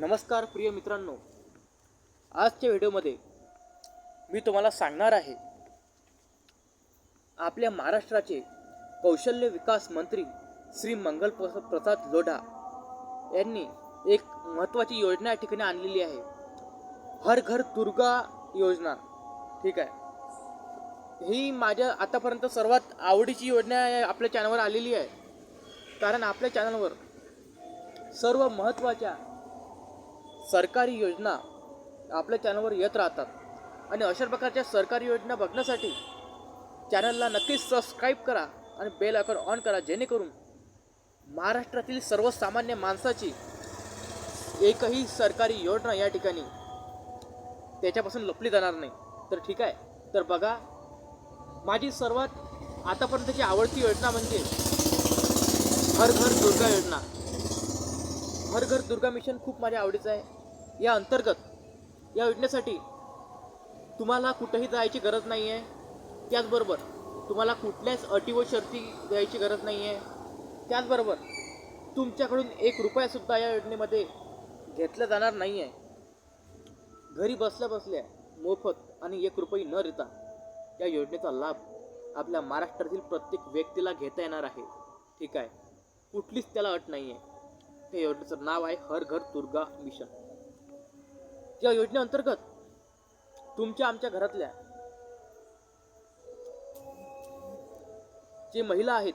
नमस्कार प्रिय मित्रांनो. आजच्या व्हिडिओमध्ये मी तुम्हाला सांगणार आहे आपल्या महाराष्ट्राचे कौशल्य विकास मंत्री श्री मंगल प्रसाद लोढा यांनी एक महत्त्वाची योजना या ठिकाणी आणलेली आहे. हर घर दुर्गा योजना. ठीक आहे. ही माझ्या आतापर्यंत सर्वात आवडीची योजना आपल्या चॅनलवर आलेली आहे. कारण आपल्या चॅनलवर सर्व महत्त्वाच्या सरकारी योजना आपल्या चॅनलवर येत राहतात. आणि अशा प्रकारच्या सरकारी योजना बघण्यासाठी चॅनलला नक्कीच सबस्क्राईब करा आणि बेल आयकॉन ऑन करा जेणेकरून महाराष्ट्रातील सर्वसामान्य माणसाची एकही सरकारी योजना या ठिकाणी त्याच्यापासून लपली जाणार नाही. तर ठीक आहे. तर बघा माझी सर्वात आतापर्यंतची आवडती योजना म्हणजे हर घर दुर्गा योजना. हर घर दुर्गा मिशन खूप माझ्या आवडीचं आहे. या अंतर्गत या योजनेसाठी तुम्हाला कुठंही जायची गरज नाही आहे त्याचबरोबर तुम्हाला कुठल्याच अटी व शर्ती द्यायची गरज नाही आहे त्याचबरोबर तुमच्याकडून एक रुपयासुद्धा या योजनेमध्ये घेतला जाणार नाही आहे घरी बसल्या बसल्या मोफत आणि एक रुपये न देता या योजनेचा लाभ आपल्या महाराष्ट्रातील प्रत्येक व्यक्तीला घेता येणार आहे. ठीक आहे. कुठलीच त्याला अट नाही आहे त्या योजनेचं नाव आहे हर घर दुर्गा मिशन. या योजनेअंतर्गत तुमच्या आमच्या घरातल्या जे महिला आहेत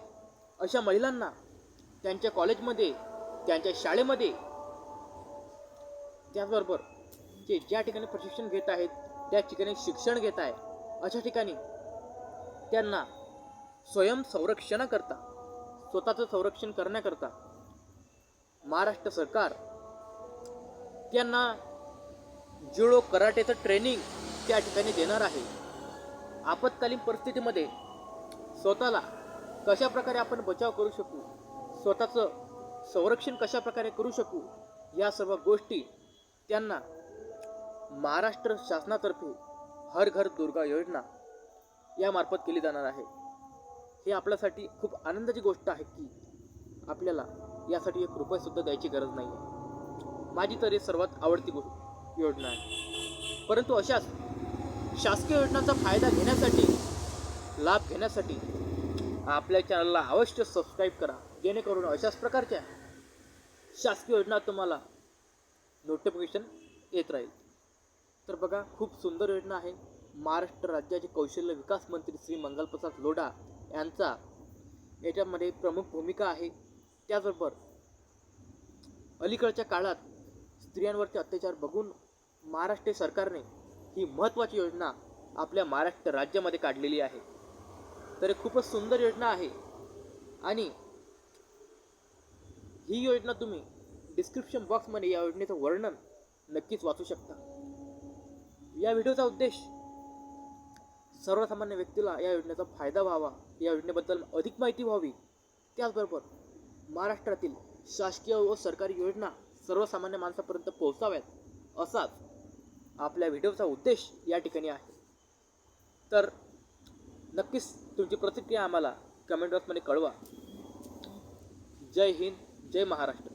अशा महिलांना त्यांच्या कॉलेजमध्ये त्यांच्या शाळेमध्ये त्याचबरोबर जे ज्या ठिकाणी प्रशिक्षण घेत आहेत त्या ठिकाणी शिक्षण घेत आहे अशा ठिकाणी त्यांना स्वयं संरक्षणाकरता स्वतःचं संरक्षण करण्याकरता महाराष्ट्र सरकार त्यांना जुडो कराटेचं ट्रेनिंग त्या ठिकाणी देणार आहे. आपत्कालीन परिस्थितीमध्ये स्वतःला कशा प्रकारे आपण बचाव करू शकू? स्वतःचं संरक्षण कशा प्रकारे करू शकू? या सर्व गोष्टी त्यांना महाराष्ट्र शासनातर्फे हर घर दुर्गा योजना यामार्फत केली जाणार आहे. हे आपल्यासाठी खूप आनंदाची गोष्ट आहे की आपल्याला यासाठी एक रुपयासुद्धा द्यायची गरज नाही आहे माझी तर ही सर्वात आवडती गोष्ट योजना आहे. परंतु अशाच शासकीय योजनांचा फायदा घेण्यासाठी लाभ घेण्यासाठी आपल्या चॅनलला अवश्य सबस्क्राईब करा. जेणेकरून अशाच प्रकारच्या शासकीय योजना तुम्हाला नोटिफिकेशन येत राहील. तर बघा खूप सुंदर योजना आहे. महाराष्ट्र राज्याचे कौशल्य विकास मंत्री श्री मंगलप्रसाद लोढा यांचा. याच्यामध्ये प्रमुख भूमिका आहे. त्याचबरोबर अलीकडच्या काळात स्त्रियांवरचे अत्याचार बघून महाराष्ट्र सरकारने ही महत्त्वाची योजना आपल्या महाराष्ट्र राज्यामध्ये काढलेली आहे. तर खूपच सुंदर योजना आहे. आणि ही योजना तुम्ही डिस्क्रिप्शन बॉक्समध्ये या योजनेचं वर्णन नक्कीच वाचू शकता. या व्हिडिओचा उद्देश सर्वसामान्य व्यक्तीला या योजनेचा फायदा व्हावा या योजनेबद्दल अधिक माहिती व्हावी. त्याचबरोबर महाराष्ट्रातील शासकीय व सरकारी योजना सर्वसामान्य माणसापर्यंत पोहोचाव्यात असाच आपल्या व्हिडिओचा उद्देश या ठिकाणी आहे. तर नक्कीच तुमची प्रतिक्रिया आम्हाला कमेंट बॉक्समध्ये कळवा. जय हिंद जय महाराष्ट्र.